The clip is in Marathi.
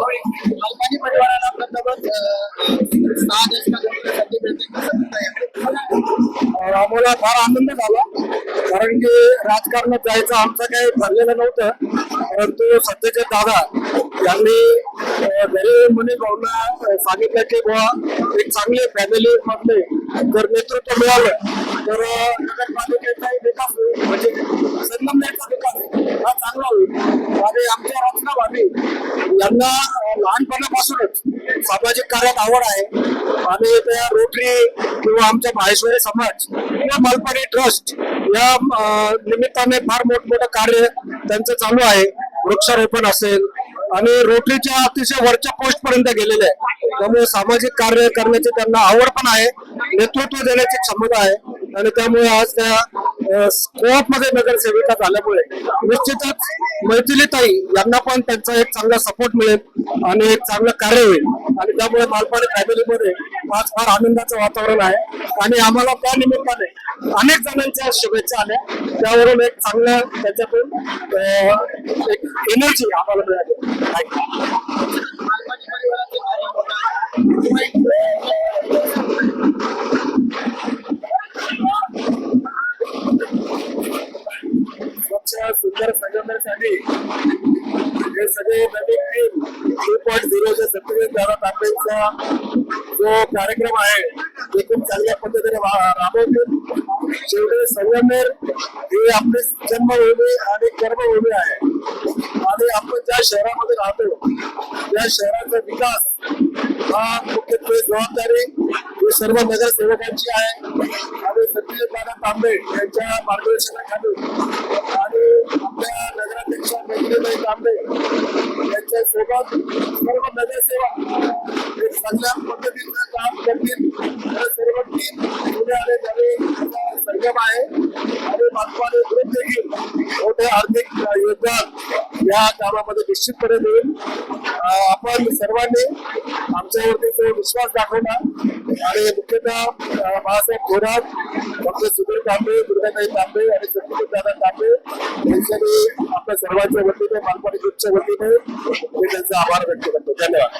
अल्बानी परिवाराला प्रथमच आम्हाला फार आनंद झाला कारण की राजकारणात जायचं आमचं काही ठरलेलं नव्हतं. परंतु सध्याचे दादा यांनी अं, घरी मुनी भाऊंना सांगितलं की बुवा एक चांगले फॅमिली मधले जर नेतृत्व मिळालं तर नगरपालिकेचाही विकास होईल. म्हणजे संगमनेरचा विकास हा चांगला होईल. आणि आमच्या रचना व्हावी यांना लहानपणापासूनच सामाजिक कार्यात आवड आहे. आणि त्या रोटरी किंवा आमच्या माहेश्वरी समाज किंवा मालपाडी ट्रस्ट या निमित्ताने फार मोठमोठं कार्य त्यांचं चालू आहे. वृक्षारोपण असेल आणि रोटरीच्या अतिशय वरच्या पोस्ट पर्यंत गेलेले आहे. त्यामुळे सामाजिक कार्य करण्याची त्यांना आवड पण आहे नेतृत्व देण्याची क्षमता आहे. आणि त्यामुळे आज त्या कोऑपमध्ये नगरसेविका झाल्यामुळे निश्चितच मैथिलीताई यांना पण त्यांचा एक चांगला सपोर्ट मिळेल आणि एक चांगलं कार्य होईल. आणि त्यामुळे मालपाणी फॅमिलीमध्ये आज फार आनंदाचं वातावरण आहे. आणि आम्हाला त्या निमित्ताने अनेक जणांच्या शुभेच्छा आल्या. त्यावरून एक चांगलं त्याच्यातून एक एनर्जी आम्हाला मिळाली. स्वच्छ सुंदर संगमनेरसाठी हे सगळे नवीन टीम टू पॉईंट झिरोच्या सत्तेत दादा तांबेचा जो कार्यक्रम आहे ते खूप चांगल्या पद्धतीने राबवतील शेवटी संगमनेर ही आपली जन्मभूमी आणि कर्मभूमी आहे. आणि आपण ज्या शहरामध्ये राहतो त्या शहराचा विकास हा मुख्यत्वे जबाबदारी सर्व नगरसेवकांची आहे. आणि सत्यजित दादा तांबे यांच्या मार्गदर्शनाखाली आणि आपल्या नगराध्यक्ष मैत्रीबाई तांबे यांच्या सोबत सर्व नगरसेवक चांगल्या पद्धतीनं काम करतील. सर्व टीम पुढे आले त्यावेळी कार्यक्रम आहे. आणि मानवाने ग्रुप देखील मोठे आर्थिक योगदान या कामामध्ये निश्चितपणे देईल आपण सर्वांनी आमच्यावरती तो विश्वास दाखवला. आणि मुख्यतः बाळासाहेब थोरात डॉक्टर सुधीर तांबे दुर्गाताई तांबे आणि सत्यजित दादा तांबे यांच्यानी आपल्या सर्वांच्या वतीने मालपाडी ग्रुपच्या वतीने मी त्यांचा आभार व्यक्त करतो. धन्यवाद.